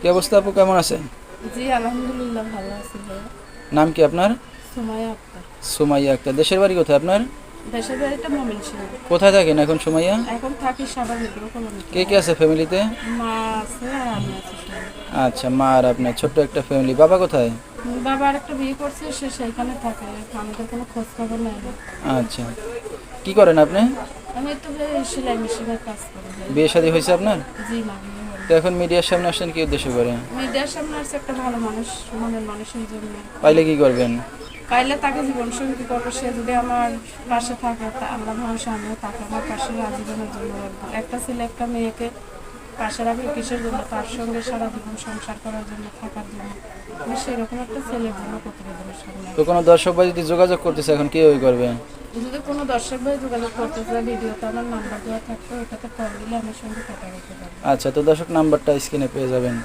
কি অবস্থা আপু কেমন আছেন? জি আলহামদুলিল্লাহ ভালো আছি নাম কি আপনার? সুমাইয়া আক্তার। সুমাইয়া আক্তার। দেশের বাড়ি কোথায় আপনার? দেশের বাড়িটা কোথায় থাকেন এখন সুমাইয়া? এখন থাকি কে কে আছে ফ্যামিলিতে? মা আছে আর আমি আছি আচ্ছা মা আর আপনার ছোট্ট একটা ফ্যামিলি। বাবা কোথায়? বাবা আর একটা বিয়ে করছে সে সেইখানে থাকে। আমাদের কোনো খোঁজ খবর নেই। আচ্ছা। কি করেন আপনি? আমি তো সেলাই মেশিনের কাজ করি। বিয়ে শাদী হয়েছে আপনার? জি না। তো এখন মিডিয়ার সামনে আসছেন কি উদ্দেশ্য করে? মিডিয়ার সামনে আসছে একটা ভালো মানুষ মনের মানুষের জন্য। পাইলে কি করবেন? পাইলে তাকে জীবন সঙ্গী করব সে যদি আমার পাশে থাকে তা আল্লাহ ভরসা আমিও তাকে আমার পাশে আজীবনের জন্য রাখব। একটা ছেলে একটা মেয়েকে পাশে রাখবে কিসের জন্য? তার সঙ্গে সারা জীবন সংসার করার জন্য থাকার জন্য। আমি সেরকম একটা ছেলের জন্য প্রতিবেদনের সামনে তো কোনো দর্শক যদি যোগাযোগ করতেছে এখন কীভাবে করবে? যদি কোনো দর্শক ভাই যোগাযোগ করতে চায়, ভিডিওতে আমার নাম্বার দেওয়া থাকবে, ওটাতে কল দিলে আমার সঙ্গে কথা বলতে পারবে। আচ্ছা তো দর্শক নাম্বারটা স্ক্রিনে পেয়ে যাবেন।